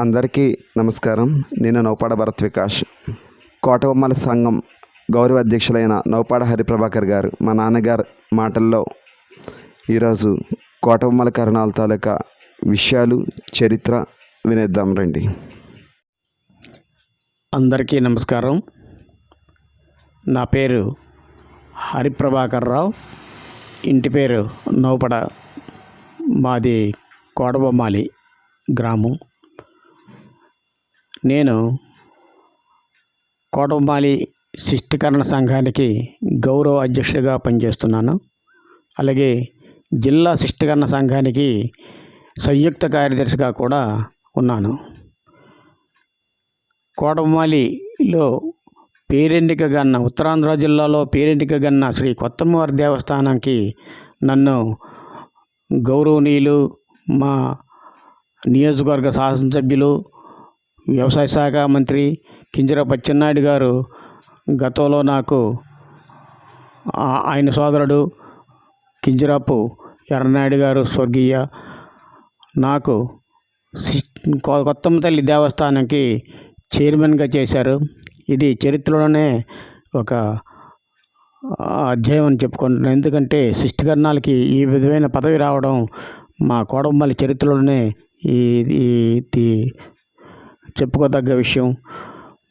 అందరికీ నమస్కారం. నేను నౌపాడ భరత్ వికాష్. కోటబొమ్మల సంఘం గౌరవ అధ్యక్షులైన నౌపాడ హరిప్రభాకర్ గారు మా నాన్నగారు మాటల్లో ఈరోజు కోటబొమ్మల కరణాల తాలూకా విషయాలు చరిత్ర వినేద్దాం రండి. అందరికీ నమస్కారం. నా పేరు హరిప్రభాకర్ రావు. ఇంటి పేరు నౌపడ మాది కోడబొమ్మాలి గ్రామం. నేను కోటబొమ్మాలి శిష్టికరణ సంఘానికి గౌరవ అధ్యక్షుడిగా పనిచేస్తున్నాను. అలాగే జిల్లా శిష్టికరణ సంఘానికి సంయుక్త కార్యదర్శిగా కూడా ఉన్నాను. కోటమాలిలో పేరెంటిక గన్న ఉత్తరాంధ్ర జిల్లాలో పేరెంటిక గన్న శ్రీ కొత్తమ్మవారి దేవస్థానానికి నన్ను గౌరవనీయులు మా నియోజకవర్గ శాసనసభ్యులు వ్యవసాయ శాఖ మంత్రి కింజరాపు అచ్చెన్నాయుడు గారు గతంలో నాకు ఆయన సోదరుడు కింజరాపు ఎర్రనాయుడు గారు స్వర్గీయ. నాకు సి- కొ- కొత్తమ్మ తల్లి దేవస్థానంకి చైర్మన్గా చేశారు. ఇది చరిత్రలోనే ఒక అధ్యాయం అని చెప్పుకుంటున్నాను ఎందుకంటే శిష్టికరణాలకి ఈ విధమైన పదవి రావడం మా కోడమ్మల్లి చరిత్రలోనే ఈ ఈ చెప్పుకోదగ్గ విషయం.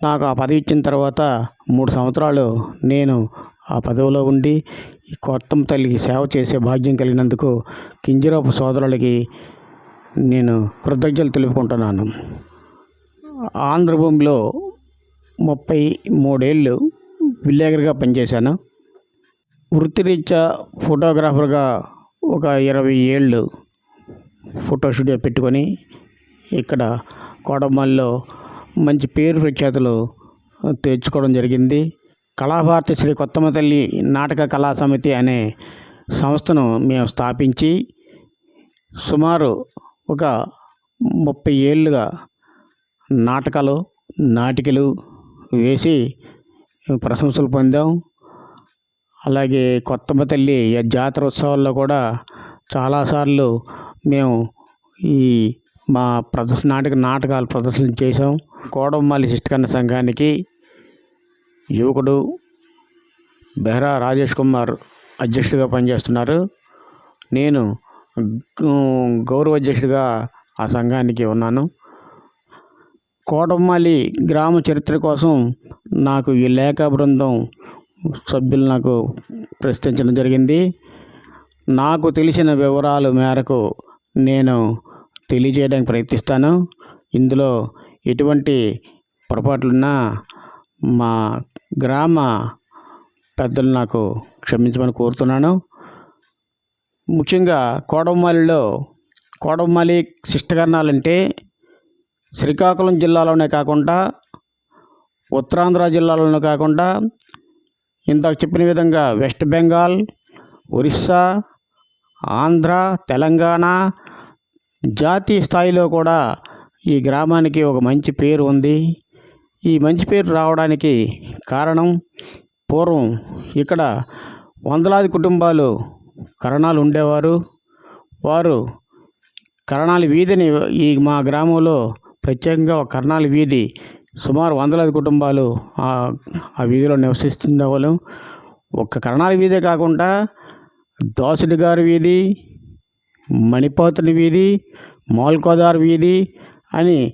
నాకు ఆ పదవి ఇచ్చిన తర్వాత మూడు సంవత్సరాలు నేను ఆ పదవిలో ఉండి ఈ కొత్తమ్మ తల్లికి సేవ చేసే భాగ్యం కలిగినందుకు కింజరాపు సోదరులకి నేను కృతజ్ఞతలు తెలుపుకుంటున్నాను. ఆంధ్రభూమిలో ముప్పై మూడేళ్ళు విలేకరిగా పనిచేశాను. వృత్తిరీత్యా ఫోటోగ్రాఫర్గా ఒక ఇరవై ఏళ్ళు ఫోటో స్టూడియో పెట్టుకొని ఇక్కడ కోడమల్లో మంచి పేరు ప్రఖ్యాతులు తెచ్చుకోవడం జరిగింది. కళాభారతి శ్రీ కొత్తమ్మ తల్లి నాటక కళా సమితి అనే సంస్థను మేము స్థాపించి సుమారు ఒక ముప్పై ఏళ్ళుగా నాటకాలు నాటికలు వేసి ప్రశంసలు పొందాం. అలాగే కొత్తమ్మ తల్లి జాతర ఉత్సవాల్లో కూడా చాలాసార్లు మేము ఈ మా ప్రదర్శన నాటక నాటకాలు ప్రదర్శన చేసాం కోడమ్మాలి శిష్టకన్న సంఘానికి యువకుడు బెహ్రా రాజేష్ కుమార్ అధ్యక్షుడిగా పనిచేస్తున్నారు. నేను గౌరవ అధ్యక్షుడిగా ఆ సంఘానికి ఉన్నాను. కోటమ్మాలి గ్రామ చరిత్ర కోసం నాకు ఈ లేఖ బృందం సభ్యులు నాకు ప్రశ్నించడం జరిగింది. నాకు తెలిసిన వివరాలు మేరకు నేను తెలియజేయడానికి ప్రయత్నిస్తాను. ఇందులో ఎటువంటి పొరపాట్లున్నా మా గ్రామ పెద్దలు నాకు క్షమించమని కోరుతున్నాను. ముఖ్యంగా కోడమ్మాలిలో కోడమ్మాలి శిష్టకరణాలంటే శ్రీకాకుళం జిల్లాలోనే కాకుండా ఉత్తరాంధ్ర జిల్లాలోనే కాకుండా ఇందాక చెప్పిన విధంగా వెస్ట్ బెంగాల్ ఒరిస్సా ఆంధ్ర తెలంగాణ జాతీయ స్థాయిలో కూడా ఈ గ్రామానికి ఒక మంచి పేరు ఉంది. ఈ మంచి పేరు రావడానికి కారణం పూర్వం ఇక్కడ వందలాది కుటుంబాలు కరణాలు ఉండేవారు. వారు కరణాల వీధిని ఈ మా గ్రామంలో ప్రత్యేకంగా ఒక కరణాల వీధి సుమారు వందలాది కుటుంబాలు ఆ ఆ వీధిలో నివసిస్తుండేవాళ్ళు. ఒక్క కరణాల వీధే కాకుండా దోసడి గారి వీధి మణిపోతుని వీధి మౌల్కోదార్ వీధి అని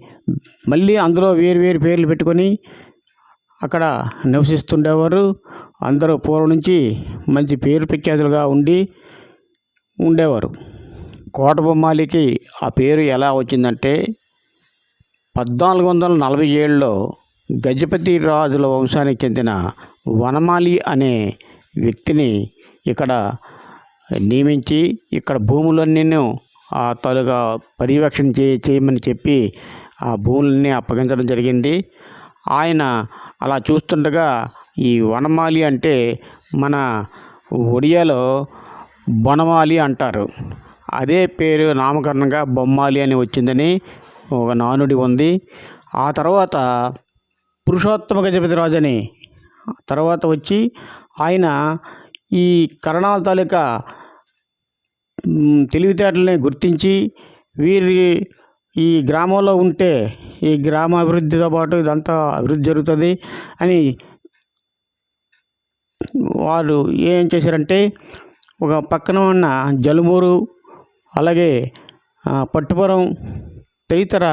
మళ్ళీ అందులో వేరు వేరు పేర్లు పెట్టుకొని అక్కడ నివసిస్తుండేవారు. అందరూ పూర్వం నుంచి మంచి పేరు ప్రఖ్యాతులుగా ఉండి ఉండేవారు. కోటబొమ్మాలికి ఆ పేరు ఎలా వచ్చిందంటే పద్నాలుగు వందల నలభై ఏడులో గజపతి రాజుల వంశానికి చెందిన వనమాలి అనే వ్యక్తిని ఇక్కడ నియమించి ఇక్కడ భూములన్నీ ఆ తలుగా పర్యవేక్షణ చే చేయమని చెప్పి ఆ భూములన్నీ అప్పగించడం జరిగింది. ఆయన అలా చూస్తుండగా ఈ వనమాలి అంటే మన ఒడియాలో బొనమాలి అంటారు. అదే పేరు నామకరణంగా బొమ్మాలి అని వచ్చిందని ఒక నానుడి ఉంది. ఆ తర్వాత పురుషోత్తమ గజపతి రాజు అని తర్వాత వచ్చి ఆయన ఈ కరణాల తాలూకా తెలివితేటలని గుర్తించి వీరి ఈ గ్రామంలో ఉంటే ఈ గ్రామ అభివృద్ధితో పాటు ఇదంతా అభివృద్ధి జరుగుతుంది అని వారు ఏం చేశారంటే ఒక పక్కన ఉన్న జలుమూరు అలాగే పట్టుపురం తదితర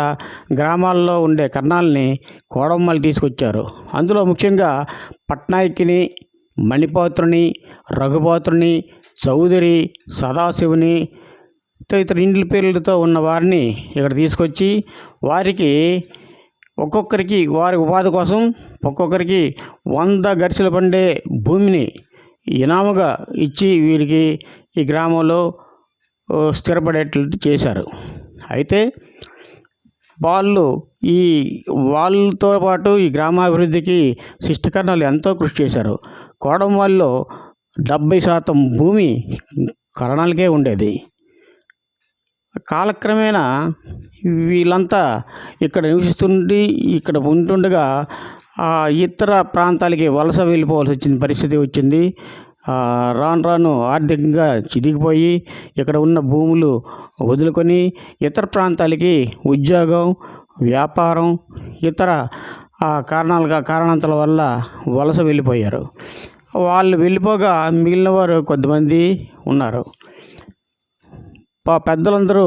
గ్రామాల్లో ఉండే కర్ణాలని కోడమ్మలు తీసుకొచ్చారు. అందులో ముఖ్యంగా పట్నాయకిని మణిపాత్రుని రఘుపాత్రుని చౌదరి సదాశివుని తదితర ఇండ్ల పేర్లతో ఉన్న వారిని ఇక్కడ తీసుకొచ్చి వారికి ఒక్కొక్కరికి వారి ఉపాధి కోసం ఒక్కొక్కరికి వంద గరిసెలు పండే భూమిని ఇనాముగా ఇచ్చి వీరికి ఈ గ్రామంలో స్థిరపడేటట్టు చేశారు. అయితే వాళ్ళు ఈ వాళ్ళతో పాటు ఈ గ్రామాభివృద్ధికి శిష్టకర్ణాలు ఎంతో కృషి చేశారు. కోడంవాళ్ళలో డెబ్భై శాతం భూమి కరణాలకే ఉండేది. కాలక్రమేణా వీళ్ళంతా ఇక్కడ నివసిస్తుండి ఇక్కడ ఉంటుండగా ఆ, ఇతర ప్రాంతాలకి వలస వెళ్ళిపోవాల్సి వచ్చిన పరిస్థితి వచ్చింది. రాను రాను ఆర్థికంగా చిదిగిపోయి ఇక్కడ ఉన్న భూములు వదులుకొని ఇతర ప్రాంతాలకి ఉద్యోగం వ్యాపారం ఇతర ఆ, కారణాలుగా కారణాంతల వల్ల వలస వెళ్ళిపోయారు. వాళ్ళు వెళ్ళిపోగా మిగిలిన వారు కొద్దిమంది ఉన్నారు. పెద్దలందరూ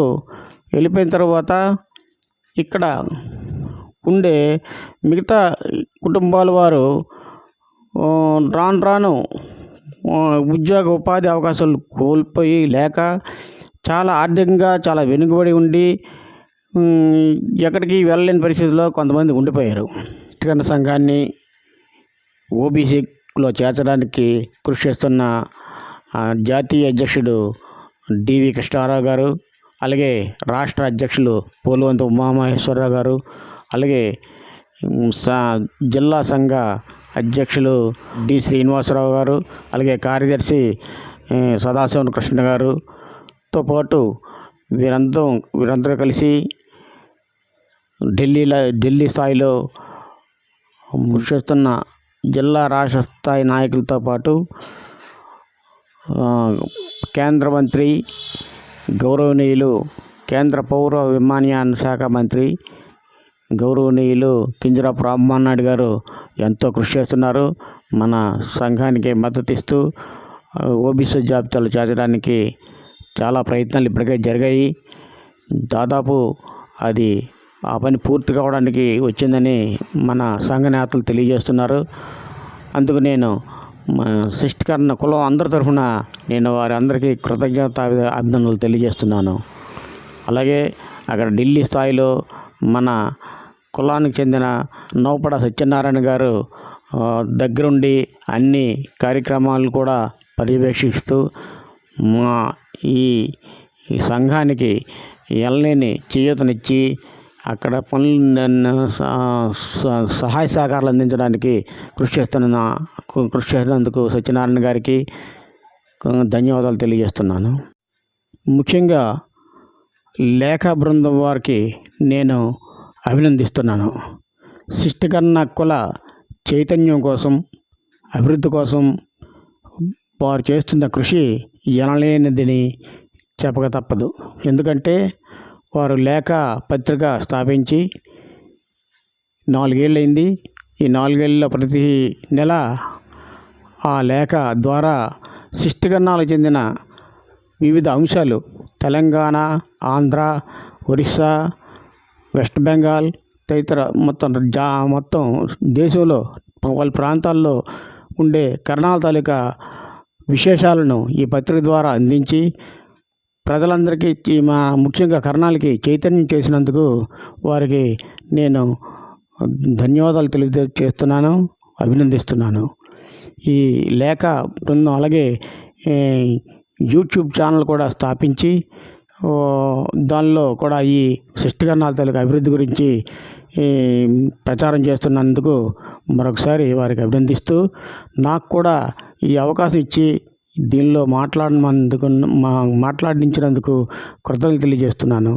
వెళ్ళిపోయిన తర్వాత ఇక్కడ ఉండే మిగతా కుటుంబాల వారు రాను రాను ఉద్యోగ ఉపాధి అవకాశాలు కోల్పోయి లేక చాలా ఆర్థికంగా చాలా వెనుకబడి ఉండి ఎక్కడికి వెళ్ళలేని పరిస్థితిలో కొంతమంది ఉండిపోయారు. ఇటుకన్న సంఘాన్ని ఓబీసీ లో చేర్చడానికి కృషి చేస్తున్న జాతీయ అధ్యక్షుడు డివి కృష్ణారావు గారు అలాగే రాష్ట్ర అధ్యక్షులు పోలవంత ఉమామహేశ్వరరావు గారు అలాగే సా జిల్లా సంఘ అధ్యక్షులు డి. శ్రీనివాసరావు గారు అలాగే కార్యదర్శి సదాశివన్ కృష్ణ గారుతో పాటు వీరందరూ వీరందరూ కలిసి ఢిల్లీలో ఢిల్లీ స్థాయిలో కృషి చేస్తున్న జిల్లా రాష్ట్ర స్థాయి నాయకులతో పాటు కేంద్ర మంత్రి గౌరవనీయులు కేంద్ర పౌర విమానయాన శాఖ మంత్రి గౌరవనీయులు కింజరాపు రామ్మోహన్ నాయుడు గారు ఎంతో కృషి చేస్తున్నారు. మన సంఘానికి మద్దతు ఇస్తూ ఓబీసీ జాబితాలు చేర్చడానికి చాలా ప్రయత్నాలు ఇప్పటికే జరిగాయి. దాదాపు అది ఆ పని పూర్తి కావడానికి వచ్చిందని మన సంఘ నేతలు తెలియజేస్తున్నారు. అందుకు నేను మా కులం అందరి తరఫున నేను వారి అందరికీ కృతజ్ఞత అభినందనలు తెలియజేస్తున్నాను. అలాగే అక్కడ ఢిల్లీ స్థాయిలో మన కులానికి చెందిన నౌపడ సత్యనారాయణ గారు దగ్గరుండి అన్ని కార్యక్రమాలు కూడా పర్యవేక్షిస్తూ మా ఈ ఈ సంఘానికి ఎల్లేని చేయూతనిచ్చి అక్కడ పనులు స- స- సహాయ సహకారాలు అందించడానికి కృషి చేస్తున్న కృషి చేసినందుకు సత్యనారాయణ గారికి ధన్యవాదాలు తెలియజేస్తున్నాను. ముఖ్యంగా లేఖా బృందం వారికి నేను అభినందిస్తున్నాను. శిష్టకర్ణ కుల చైతన్యం కోసం అభివృద్ధి కోసం వారు చేస్తున్న కృషి ఎనలేనిదని చెప్పక తప్పదు. ఎందుకంటే వారు లేఖ పత్రిక స్థాపించి నాలుగేళ్ళైంది ఈ నాలుగేళ్ళలో ప్రతి నెల ఆ లేఖ ద్వారా శిష్టికరణాలకు చెందిన వివిధ అంశాలు తెలంగాణ ఆంధ్ర ఒరిస్సా వెస్ట్ బెంగాల్ తదితర మొత్తం జా మొత్తం దేశంలో వాళ్ళ ప్రాంతాల్లో ఉండే కరణాల తాలూకా విశేషాలను ఈ పత్రిక ద్వారా అందించి ప్రజలందరికీ మా ముఖ్యంగా కర్ణాలకి చైతన్యం చేసినందుకు వారికి నేను ధన్యవాదాలు తెలియజేస్తున్నాను అభినందిస్తున్నాను. ఈ లేఖ బృందం అలాగే యూట్యూబ్ ఛానల్ కూడా స్థాపించి దానిలో కూడా ఈ సృష్టికరణాల తాలూకు అభివృద్ధి గురించి ప్రచారం చేస్తున్నందుకు మరొకసారి వారికి అభినందిస్తూ నాకు కూడా ఈ అవకాశం ఇచ్చి దీనిలో మాట్లాడినందుకు మా మాట్లాడించినందుకు కృతజ్ఞతలు తెలియజేస్తున్నాను.